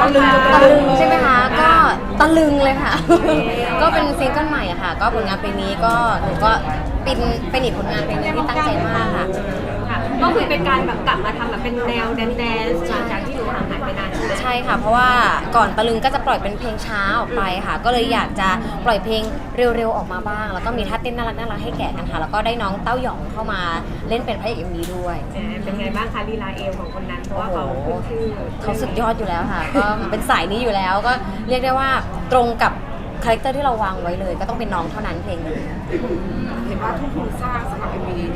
บ้างคะตะลึงใช่ไหมคะ ก็ตะลึงเลยค่ะ ก็เป็นซิงเกิลใหม่อะค่ะ ก็ผลงานเพลงนี้ก็หนูก็เป็นเป็นอีกผลงานเพลงหนึงที่ตั้งใจมากค่ะค่ะ ก็คือเป็นการแบบกลับมาทำแบบเป็นแนวแดนแดนซ์หลังจากที่หนูห่างหายไปนานใช่ไหมใช่ค่ะ เพราะว่าก่อนตะลึงก็จะปล่อยเป็นเพลงช้าออกไปค่ะ ก็เลยอยากจะปล่อยเพลงเร็วๆออกมาบ้าง แล้วก็มีท่าเต้นน่ารักน่ารักให้แกะกันค่ะแล้วก็ได้น้องเต้าหยองเข้ามาเล่นเป็นพระเอกเอ็มวีด้วยแหมเป็นไงบ้างคะลีลาเอวของคนนั้นเพราะว่าเขาขึ้นชื่อเขาสุดยอดอยู่แล้วค่ะ ก็เป็นสายนี้อยู่แล้วก็เรียกได้ว่าตรงกับคาแรคเตอร์ที่เราวางไว้เลย ก็ต้องเป็นน้องเท่านั้นเพลงนี้ เห็นว่าทุ่มทุนสร้างสำหรับ MV นี้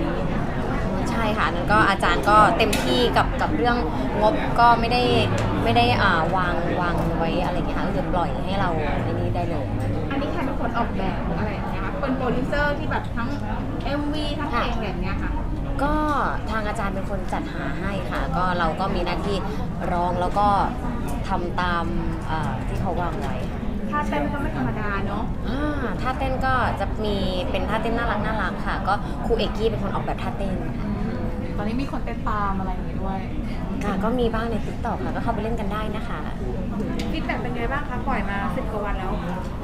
ใช่ ค่ะอันนั้นก็อาจารย์ก็เต็มที่กับกับเรื่องงบก็ไม่ได้ไม่ได้อ่าวางวางไว้อะไรอย่างเงี้ยค่ะก็คือปล่อยให้เราในนี้ได้เลย อันนี้ใครเป็นคนออกแบบอะไรอย่างเงี้ยคะเป็นโปรดิวเซอร์ที่แบบทั้ง MV ทั้งเพลงแบบเนี้ยค่ะ ก็ทางอาจารย์เป็นคนจัดหาให้ค่ะ ก็เราก็มีหน้าที่ร้องแล้วก็ทำตามเอ่อที่เขาวางไว้ค่ะ ถ้าเต้นก็ไม่ธรรมดาเนาะ อ่าท่าเต้นก็จะมีเป็นท่าเต้นน่ารักน่ารักค่ะ ก็ครูเอกกี้เป็นคนออกแบบท่าเต้นค่ะ ตอนนี้มีคนเต้นตามอะไรอย่างงี้ด้วยค่ะก็มีบ้างในติ๊กต็อกค่ะก็เข้าไปเล่นกันได้นะคะ ฟีดแบ็กเป็นไงบ้างคะปล่อยมาสิบกว่าวันแล้ว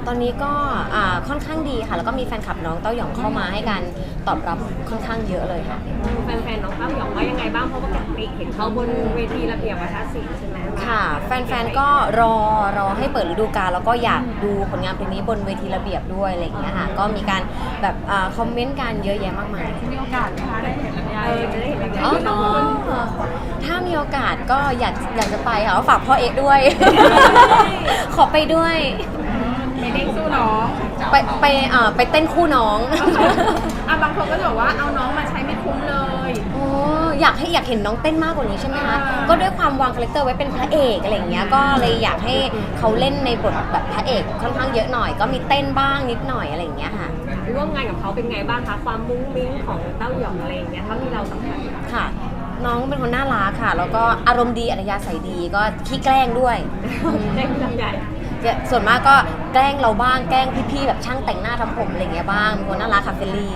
ตอนนี้ก็อ่าค่อนข้างดีค่ะ แล้วก็มีแฟนคลับน้องเต้าหยองเข้ามาให้การตอบรับค่อนข้างเยอะเลยค่ะ แฟนๆน้องเต้าหยองว่ายังไงบ้างเพราะว่าปกติเห็นเขาบนเวทีระเบียบวัฒนศิลป์ใช่ไหมค่ะ แฟนๆก็รอรอให้เปิดฤดูกาลแล้วก็อยากดูผลงานเพลงนี้บนเวทีระเบียบด้วยอะไรอย่างเงี้ยค่ะ ก็มีการแบบอ่าคอมเมนต์กันเยอะแยะมากมาย มีโอกาสไหมคะได้เห็นลำไย เออจะได้เห็นอะไรอ๋อน้องถ้ามีโอกาสก็อยากอยากจะไปค่ะฝากพ่อเอกด้วย ขอไปด้วยไปเด้งสู้น้องไปไปอ่าไปเต้นคู่น้อง อะบางคนก็จะบอกว่าเอาน้องมาใช้ไม่คุ้มเลย โอ้อยากให้อยากเห็นน้องเต้นมากกว่านี้ใช่ไหมคะ อ่า ก็ด้วยความวางคาแรคเตอร์ไว้เป็นพระเอกอะไรอย่างเงี้ย ก็เลยอยากให้เขาเล่นในบทแบบพระเอกค่อนข้างเยอะหน่อย ก็มีเต้นบ้างนิดหน่อยอะไรอย่างเงี้ยค่ะ ร่วมงานกับเขาเป็นไงบ้างคะความมุ้งมิ้งของเต้าหยองอะไรอย่างเงี้ยเท่าที่เราสัมผัสค่ะ น้องเป็นคนน่ารักค่ะ แล้วก็อารมณ์ดีอัธยาศัยดีก็ขี้แกล้งด้วยได้ลำใหญ่ส่วนมากก็แกล้งเราบ้างแกล้งพี่ๆแบบช่างแต่งหน้าทำผมอะไรอย่างเงี้ยบ้างเป็นคนน่ารักค่ะเฟลลี่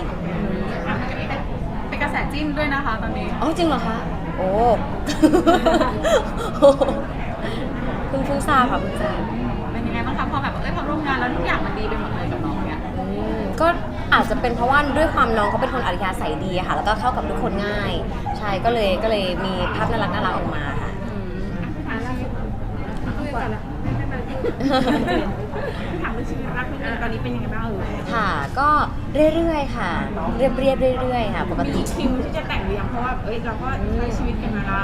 เป็นกระแสจิ้นด้วยนะคะตอนนี้อ๋อจริงเหรอคะโอ้เพิ่งเพิ่งทราบค่ะเพิ่งทราบเป็นยังไงบ้างคะพอแบบเอ้ยพอร่วมงานแล้วทุกอย่างมันดีไปหมดเลยกับน้องเนี่ยอืม ก็อาจจะเป็นเพราะว่าด้วยความน้องเขาเป็นคนอัธยาศัยดีอะค่ะ แล้วก็เข้ากับทุกคนง่าย ใช่ก็เลยก็เลยมีภาพน่ารักน่ารักออกมาค่ะ อะแล้วคุยก่อนละไม่ไม่ไม่ถามเรื่องชีวิตรักนิดนึงตอนนี้เป็นยังไงบ้างเออค่ะ ก็เรื่อยๆค่ะ เรียบเรียบๆเรื่อยๆค่ะ ปกมีติ คิวที่จะแต่งหรือยังเพราะว่าเอ้ยเราก็ใช้ชีวิตกันมานะ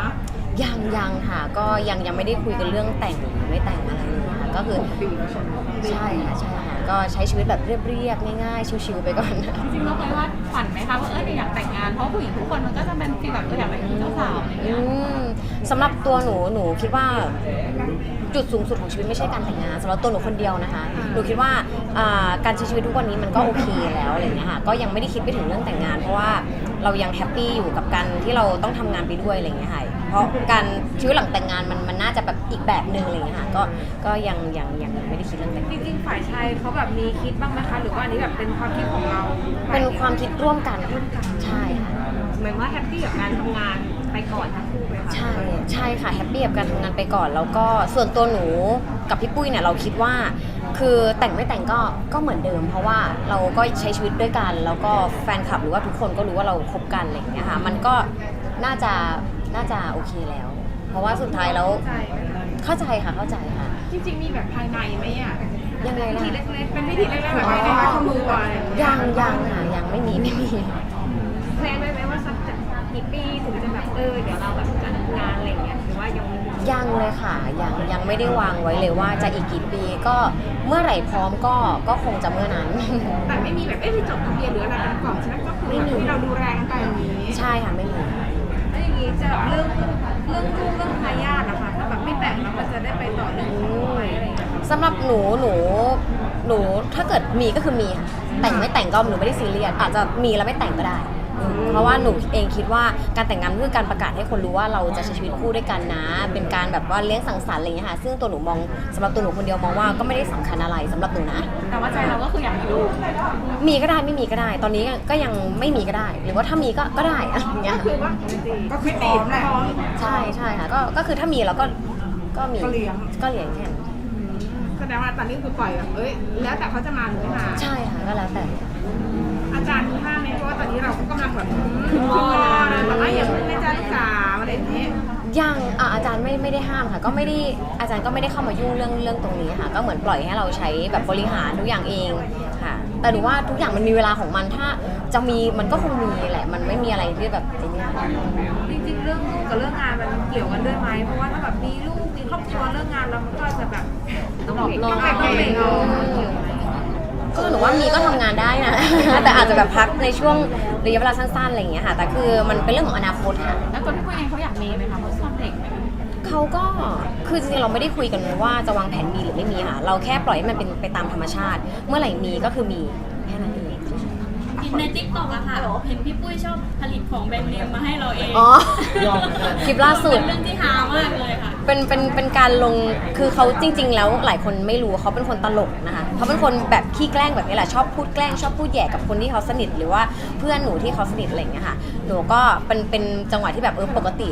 ยังยังค่ะ ก็ยังยังไม่ได้คุยกันเรื่องแต่งหรือไม่แต่งอะไรเลยค่ะก็คือปีใช่ไหม ใช่ค่ะใช่ค่ะ ก็ใช้ชีวิตแบบเรียบๆง่ายๆ ชิวๆไปก่อน จริงๆเราเคยวาดฝันไหมคะว่าเอออยากแต่งงานเพราะผู้หญิงทุกคนมันก็จะเป็นฟีลแบบเอออยากเป็นเจ้าสาวอะไรอย่างอืเงี้ยมสำหรับตัวหนูหนูคิดว่าจุดสูงสุดของชีวิตไม่ใช่การแต่งงานสำหรับตัวหนูคนเดียวนะคะหนูคิดว่าอ่าการใช้ชีวิตทุกวันนี้มันก็โอเคแล้วอะไรอย่างเงี้ยค่ะก็ยังไม่ได้คิดไปถึงเรื่องแต่งงาน เพราะว่าเรายังแฮปปี้อยู่กับการที่เราต้องทำงานไปด้วยอะไรอย่างเงี้ยค่ะ เพราะการชีวิตหลังแต่งงานมันมันน่าจะแบบอีกแบบหนึ่งอะไรอย่างเงี้ยค่ะก็ก็ยังยังยังไม่ได้คิดเรื่องแต่งจงาน ริงๆ ฝ่ายชายเขาแบบมีคิดบ้างไหมคะ หรือว่าอันนี้แบบเป็นความคิดของเราเป็นความคิดร่วมกันใช่ค่ะเหมือนว่าแฮปปี้กับการทำงานไปก่อนทั้งคู่ไหมคะใช่ใช่ค่ะแฮปปี้กับการทำงานไปก่อน แล้วก็ส่วนตัวหนูกับพี่ปุ้ยเนี่ยเราคิดว่า คือแต่งไม่แต่งก็ก็เหมือนเดิม เพราะว่าเราก็ใช้ชีวิตด้วยกัน แล้วก็แฟนคลับหรือว่าทุกคนก็รู้ว่าเราคบกันอะไรอย่างเงี้ยค่ะมันก็น่าจะ น่าจะโอเคแล้ว เพราะว่าสุดท้ายแล้วใจเข้าใจค่ะเข้าใจค่ะ จริงๆมีแบบภายในไหมอะยังไงพิล่ะธีเล็กๆเป็นพิธีเล็กๆแบบไม่ได้ข้อมือไว้ยังยังค่ะยังไม่มีไม่มีแพลนไว้ไหมว่าสักกี่ปีถึงจะแบบเออเดี๋ยวเราแบบจะทำงานอะไรอย่างเงี้ยหรือว่ายังไม่มียังเลยค่ะยังยังไม่ได้วางไว้เลยว่าจะอีกกี่ปีก็เมื่อไหร่พร้อมก็ก็คงจะเมื่อนั้น แต่ไม่มีแบบเอ้ยไปจดทะเบียนหรืออะไรกันก่อนใช่ไหมก็คือแบบที่เราดูแลกันไปอย่างนี้ ใช่ค่ะไม่มี แบบไม่แต่งแล้วมันจะได้ไปต่อเรื่องของลูกไหมอะไรอย่างเงี้ยสำหรับหนูหนูหนูถ้าเกิดมีก็คือมีค่ะแต่งไม่แต่งก็หนูไม่ได้ซีเรียสอาจจะมีแล้วไม่แต่งก็ได้อืมเพราะว่าหนูเองคิดว่าการแต่งงานคือการประกาศให้คนรู้ว่าเราจะใช้ชีวิตคู่ด้วยกันนะ เป็นการแบบว่าเลี้ยงสังสรรค์อะไรอย่างเงี้ยค่ะซึ่งตัวหนูมองสำหรับตัวหนูคนเดียวมองว่าก็ไม่ได้สำคัญอะไรสำหรับหนูนะ แต่ว่าใจเราก็คืออยากมีลูกมีก็ได้ไม่มีก็ได้ ตอนนี้ก็ยังไม่มีก็ได้ หรือว่าถ้ามีก็ก็ได้อะไรอย่างเงี้ย ก็คือว่าก็คือพร้อมแหละ ใช่ใช่ค่ะก็ก็คือถ้ามีเราก็ ก็มีก็เลี้ยง ก็เลี้ยงแค่นั้นแสดงว่าตอนนี้คือปล่อยแบบเอ้ยแล้วแต่เขาจะมาหรือไม่มาใช่ค่ะก็แล้วแต่ อาจารย์มีห้ามไหมเพราะว่าตอนนี้เราก็กำลังแบบคุณพ่อนะแต่ว่าอย่าเพิ่งนะจ๊ะลูกสาวอะไรอย่างเงี้ยยังอะอาจารย์ไม่ไม่ได้ห้ามค่ะ ก็ไม่ได้อาจารย์ก็ไม่ได้เข้ามายุ่งเรื่องเรื่องตรงนี้ค่ะ ก็เหมือนปล่อยให้เราใช้แบบบริหารทุกอย่างเองค่ะ แต่หนูว่าทุกอย่างมันมีเวลาของมันถ้าจะมีมันก็คงมีแหละ มันไม่มีอะไรที่แบบไอ้เนี่ยจริงๆ เรื่องลูกกับเรื่องงานมันเกี่ยวกันด้วยไหมเพราะว่าถ้าแบบมีลูกมี ครอบครัวเรื่องงานแล้วมันก็จะแบบต้องเบรกต้องไปต้องเบรกเอาก็หนูว่ามีก็ทำงานได้นะ แต่อาจจะแบบพักในช่วงระยะเวลาสั้นๆอะไรอย่างเงี้ยค่ะ แต่คือมันเป็นเรื่องของอนาคตค่ะ แล้วตัวพี่ปุ้ยเองเขาอยากมีไหมคะเขาชอบเด็กไหมคะเขาก็คือจริงๆเราไม่ได้คุยกันว่าจะวางแผนมีหรือไม่มีค่ะ เราแค่ปล่อยให้มันเป็นไปตามธรรมชาติ เมื่อไหร่มีก็คือมีแค่นั้นเองกินในติ๊กต็อกอะค่ะเห็นพี่ปุ้ยชอบผลิตของแบรนด์เนมมาให้เราเองอ๋อคลิปล่าสุดเป็นเรื่องที่ฮามากเลยค่ะ เป็นเป็นเป็นการลงคือเขาจริง ๆ แล้วหลายคนไม่รู้เขาเป็นคนตลกนะคะเขาเป็นคนแบบขี้แกล้งแบบนี้แหละชอบพูดแกล้งชอบพูดแย่กับคนที่เขาสนิทหรือว่าเพื่อนหนูที่เขาสนิทอะไรอย่างเงี้ยค่ะหนูก็เป็นเป็นจังหวะที่แบบเออปกติ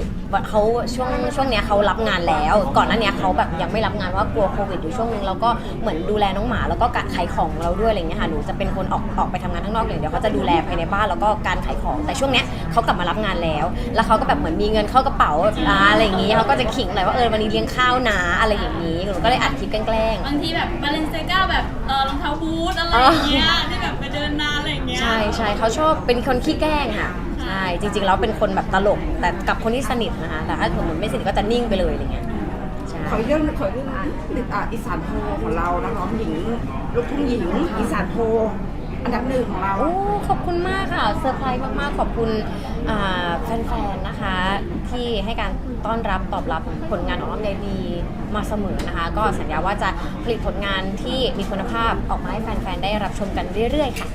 เขาช่วงช่วงเนี้ยเขารับงานแล้ว ก่อนหน้าเนี้ยเขาแบบยังไม่รับงานว่ากลัวโควิดอยู่ช่วงนึงแล้วก็เหมือนดูแลน้องหมาแล้วก็การขายของเราด้วยอะไรอย่างเงี้ยค่ะหนูจะเป็นคนออกออกไปทำงานข้างนอกอย่างเดียวเขาจะดูแลภายในบ้านแล้วก็การขายของแต่ช่วงเนี้ยเขากลับมารับงานแล้ว แล้วเขาก็แบบเหมือนมีเงินเข้ากระเป๋าอ่าอะไรอย่างงี้เขาก็จะขิงหน่อยว่าเออวันนี้เลี้ยงข้าวนะอะไรอย่างงี้หนูก็เลยอัดคลิปแกล้งบางทีแบบบาเลนเซกาแบบเออรองเท้าบูทอะไรอย่างเงี้ยที่แบบไปเดินนานอะไรอย่างเงี้ยใช่ใช่เขาชอบเป็นคนขี้แกล้งค่ะใช่จริงๆแล้วเป็นคนแบบตลกแต่กับคนที่สนิทนะคะแต่ถ้าสมมติไม่สนิทก็จะนิ่งไปเลยอะไรเงี้ยใช่ ขอเรื่องขอเรื่องอ่าอีสานโพของเรานักร้องหญิงลูกทุ่งหญิงอีสานโพ อันดับหนึ่งของเราโอ้ขอบคุณมากค่ะเซอร์ไพรส์มากๆ ขอบคุณอ่าแฟนๆ นะคะ ที่ให้การต้อนรับตอบรับผลงานของลำไยดีมาเสมอนะคะ ก็สัญญาว่าจะผลิตผลงานที่มีคุณภาพออกมาให้แฟนๆ ได้รับชมกันเรื่อยๆ ค่ะ